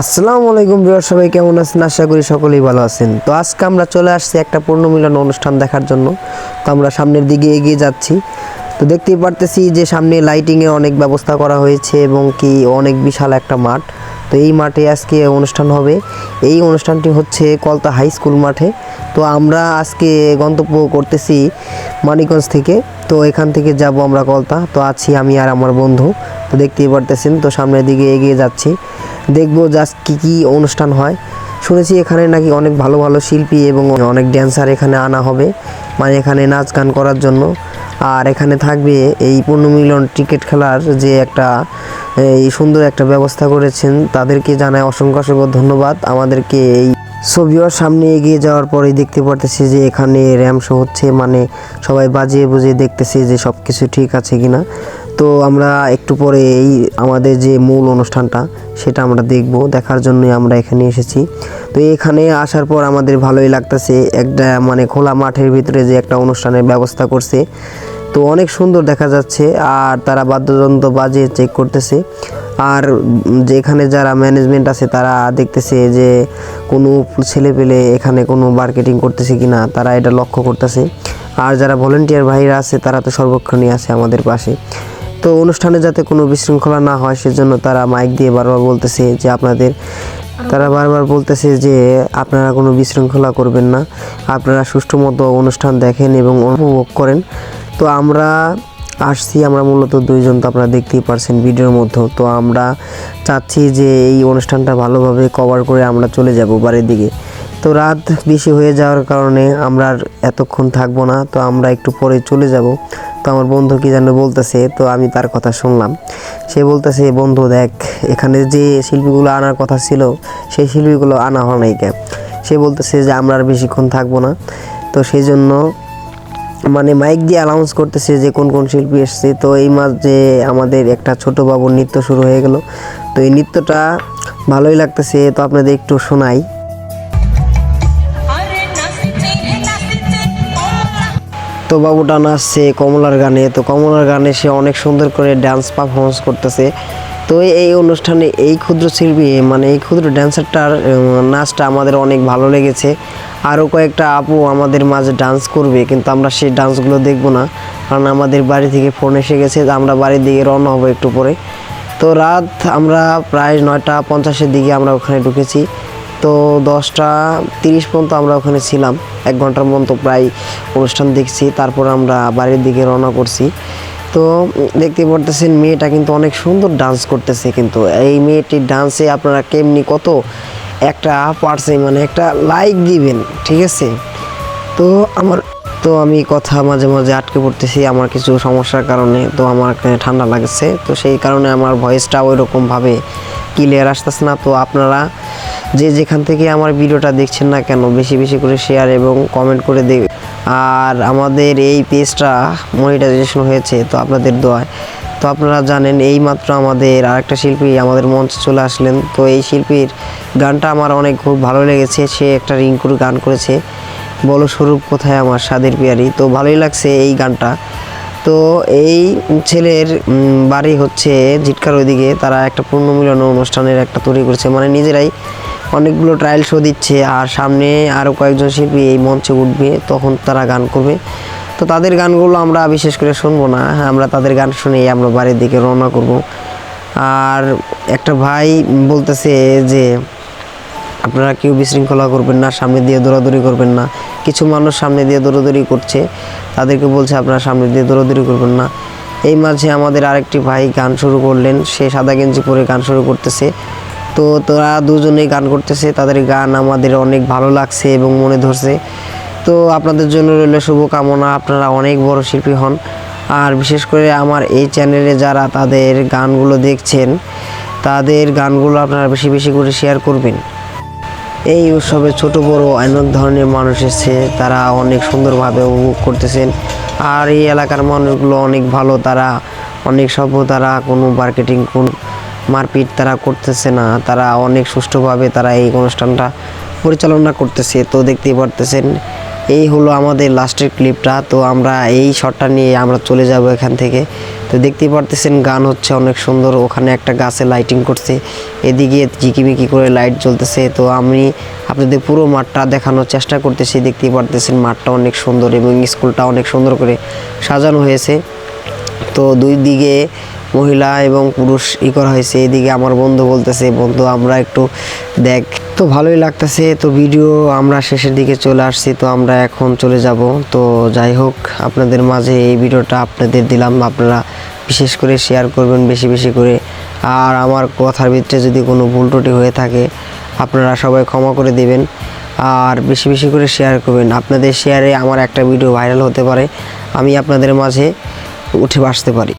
আসসালামু আলাইকুম বিয়ার সবাই কেমন আছেন? আশা করি সকলেই ভালো আছেন। তো আজকে আমরা চলে আসছি একটা পূর্ণমিলন অনুষ্ঠান দেখার জন্য। তো আমরা সামনের দিকে এগিয়ে যাচ্ছি। তো দেখতেই পারতেছি যে সামনে লাইটিংয়ের অনেক ব্যবস্থা করা হয়েছে এবং কি অনেক বিশাল একটা মাঠ। তো এই মাঠে আজকে অনুষ্ঠান হবে। এই অনুষ্ঠানটি হচ্ছে কলতা হাই স্কুল মাঠে। তো আমরা আজকে গন্তব্য করতেছি মানিকগঞ্জ থেকে। তো এখান থেকে যাব আমরা কলতা। তো আছি আমি আর আমার বন্ধু। তো দেখতেই পারতেছেন, তো সামনের দিকে এগিয়ে যাচ্ছি। দেখব জাস্ট কী কী অনুষ্ঠান হয়। শুনেছি এখানে নাকি অনেক ভালো ভালো শিল্পী এবং অনেক ড্যান্সার এখানে আনা হবে। মানে এখানে নাচ গান করার জন্য। আর এখানে থাকবে এই পূর্ণমিলন ক্রিকেট খেলার যে একটা, এই সুন্দর একটা ব্যবস্থা করেছেন, তাদেরকে জানায় অসংখ্য অসংখ্য ধন্যবাদ। আমাদেরকে এই ছবিওর সামনে এগিয়ে যাওয়ার পরেই দেখতে পারতেছি যে এখানে র্যাম শো হচ্ছে মানে সবাই বাজিয়ে বুঝিয়ে দেখতেছে যে সব কিছু ঠিক আছে কিনা। তো আমরা একটু পরে এই আমাদের যে মূল অনুষ্ঠানটা, সেটা আমরা দেখব, দেখার জন্যই আমরা এখানে এসেছি। তো এখানে আসার পর আমাদের ভালোই লাগতেছে, একটা মানে খোলা মাঠের ভিতরে যে একটা অনুষ্ঠানের ব্যবস্থা করছে। তো অনেক সুন্দর দেখা যাচ্ছে আর তারা বাদ্যযন্ত্র বাজিয়ে চেক করতেছে। আর যেখানে যারা ম্যানেজমেন্ট আছে তারা দেখতেছে যে কোনো ছেলে পেলে এখানে কোনো মার্কেটিং করতেছে কি না তারা এটা লক্ষ্য করতেছে। আর যারা ভলেন্টিয়ার ভাইরা আছে তারা তো সর্বক্ষণই আছে আমাদের পাশে। তো অনুষ্ঠানে যাতে কোনো বিশৃঙ্খলা না হয় সেজন্য তারা মাইক দিয়ে বারবার বলতেছে যে আপনাদের, তারা বারবার বলতেছে যে আপনারা কোনো বিশৃঙ্খলা করবেন না। আপনারা সুষ্ঠু মতো অনুষ্ঠান দেখেন এবং উপভোগ করেন। তো আমরা আসছি, আমরা মূলত দুইজন তো আপনারা দেখতেই পারছেন ভিডিওর মধ্যে। তো আমরা চাচ্ছি যে এই অনুষ্ঠানটা ভালোভাবে কভার করে আমরা চলে যাব বাড়ির দিকে। তো রাত বেশি হয়ে যাওয়ার কারণে আমরা আর এতক্ষণ থাকব না, তো আমরা একটু পরে চলে যাব। তো আমার বন্ধু কি যেন বলতেছে, তো আমি তার কথা শুনলাম। সে বলতেছে, বন্ধু, দেখ, এখানে যে শিল্পীগুলো আনার কথা ছিল, সেই শিল্পীগুলো আনা হয় নাই কেন? সে বলতেছে যে, আমরা আর বেশিক্ষণ থাকব না। তো সেই জন্য মানে মাইক দিয়ে অ্যানাউন্স করতেছে যে কোন কোন শিল্পী এসছে। তো এই মাঝে আমাদের একটা ছোট বাবুর নৃত্য শুরু হয়ে গেল। তো এই নৃত্যটা ভালোই লাগতেছে। তো আপনাদের একটু শোনাই। তো বাবুটা নাচছে কমলার গানে, তো কমলার গানে সে অনেক সুন্দর করে ডান্স পারফরমেন্স করতেছে। তো এই- অনুষ্ঠানে এই ক্ষুদ্র শিল্পী মানে এই ক্ষুদ্র ড্যান্সারটার নাচটা আমাদের অনেক ভালো লেগেছে। আরও কয়েকটা আপু আমাদের মাঝে ডান্স করবে, কিন্তু আমরা সেই ডান্সগুলো দেখব না। কারণ আমাদের বাড়ি থেকে ফোন এসে গেছে আমরা বাড়ির দিকে রওনা হব একটু পরে। তো রাত আমরা প্রায় নয়টা পঞ্চাশের দিকে আমরা ওখানে ঢুকেছি। তো দশটা তিরিশ পর্যন্ত আমরা ওখানে ছিলাম। এক ঘণ্টার মতো প্রায় অনুষ্ঠান দেখছি, তারপর আমরা বাড়ির দিকে রওনা করছি। তো দেখতে পারতেছেন মেয়েটা কিন্তু অনেক সুন্দর ডান্স করতেছে কিন্তু। এই মেয়েটির ডান্সে আপনারা কেমনি কত একটা পারছে মানে একটা লাইক দিবেন, ঠিক আছে? তো আমার, তো আমি কথা মাঝে মাঝে আটকে পড়তেছি আমার কিছু সমস্যার কারণে, তো আমার ঠান্ডা লাগছে। তো সেই কারণে আমার ভয়েসটা ওই রকমভাবে ক্লিয়ার আসতেছে না। তো আপনারা যে যেখান থেকে আমার ভিডিওটা দেখছেন না কেন, বেশি বেশি করে শেয়ার এবং কমেন্ট করে দেবে। আর আমাদের এই পেজটা মনিটাইজেশন হয়েছে, তো আপনাদের দোয়ায়। তো আপনারা জানেন এই মাত্র আমাদের আরেকটা শিল্পী আমাদের মঞ্চে চলে আসলেন। তো এই শিল্পীর গানটা আমার অনেক খুব ভালো লেগেছে। সে একটা রিঙ্কুর গান করেছে, বলো স্বরূপ কোথায় আমার স্বাদের পিয়ারি। তো ভালোই লাগছে এই গানটা। তো এই ছেলের বাড়ি হচ্ছে জিটকার ওইদিকে। তারা একটা পূর্ণ মিলন অনুষ্ঠানের একটা তৈরি করেছে। মানে নিজেরাই অনেকগুলো ট্রায়াল শো দিচ্ছে আর সামনে আরও কয়েকজন শিল্পী এই মঞ্চে উঠবে, তখন তারা গান করবে। তো তাদের গানগুলো আমরা বিশেষ করে শুনব না। আমরা তাদের গান শুনেই আমরা বাড়ির দিকে রওনা করব। আর একটা ভাই বলতেছে যে আপনারা কেউ বিশৃঙ্খলা করবেন না, সামনে দিয়ে দৌড়াদৌড়ি করবেন না। কিছু মানুষ সামনে দিয়ে দৌড়াদৌড়ি করছে, তাদেরকে বলছে আপনারা সামনে দিয়ে দৌড়াদৌড়ি করবেন না। এই মাঝে আমাদের আরেকটি ভাই গান শুরু করলেন, সে সাদা গেঞ্জি পরে গান শুরু করতেছে। তো তোরা দুজনেই গান করতেছে, তাদের গান আমাদের অনেক ভালো লাগছে এবং মনে ধরছে। তো আপনাদের জন্য রইল শুভকামনা, আপনারা অনেক বড় শিল্পী হন। আর বিশেষ করে আমার এই চ্যানেলে যারা তাদের গানগুলো দেখছেন, তাদের গানগুলো আপনারা বেশি বেশি করে শেয়ার করবেন। এই উৎসবে ছোট বড় অনেক ধরনের মানুষ এসেছে, তারা অনেক সুন্দরভাবে উপভোগ করতেছেন। আর এই এলাকার মানুষগুলো অনেক ভালো, তারা অনেক সভ্য, তারা কোনো মার্কেটিং কোন মারপিট তারা করতেছে না। তারা অনেক সুষ্ঠুভাবে তারা এই অনুষ্ঠানটা পরিচালনা করতেছে, তো দেখতেই পারতেছেন। এই হলো আমাদের লাস্টের ক্লিপটা। তো আমরা এই শটটা নিয়ে আমরা চলে যাব এখান থেকে। তো দেখতেই পারতেছেন, গান হচ্ছে অনেক সুন্দর। ওখানে একটা গাছে লাইটিং করছে। এদিকে ঝিকিমিকি করে লাইট জ্বলতেছে। তো আমি আপনাদের পুরো মাঠটা দেখানোর চেষ্টা করতেছি। দেখতেই পারতেছেন, মাঠটা অনেক সুন্দর এবং স্কুলটা অনেক সুন্দর করে সাজানো হয়েছে। তো দুই দিকে মহিলা এবং পুরুষ ই করা হয়েছে। এদিকে আমার বন্ধু বলতেছে, বন্ধু, আমরা একটু দেখ। তো ভালোই লাগতেছে। তো ভিডিও আমরা শেষের দিকে চলে আসছি, তো আমরা এখন চলে যাব। তো যাই হোক, আপনাদের মাঝে এই ভিডিওটা আপনাদের দিলাম। আপনারা বিশেষ করে শেয়ার করবেন বেশি বেশি করে। আর আমার কথার ভিতরে যদি কোনো ভুল ত্রুটি হয়ে থাকে, আপনারা সবাই ক্ষমা করে দেবেন। আর বেশি বেশি করে শেয়ার করবেন। আপনাদের শেয়ারে আমার একটা ভিডিও ভাইরাল হতে পারে। আমি আপনাদের মাঝে উঠে আসতে পারি।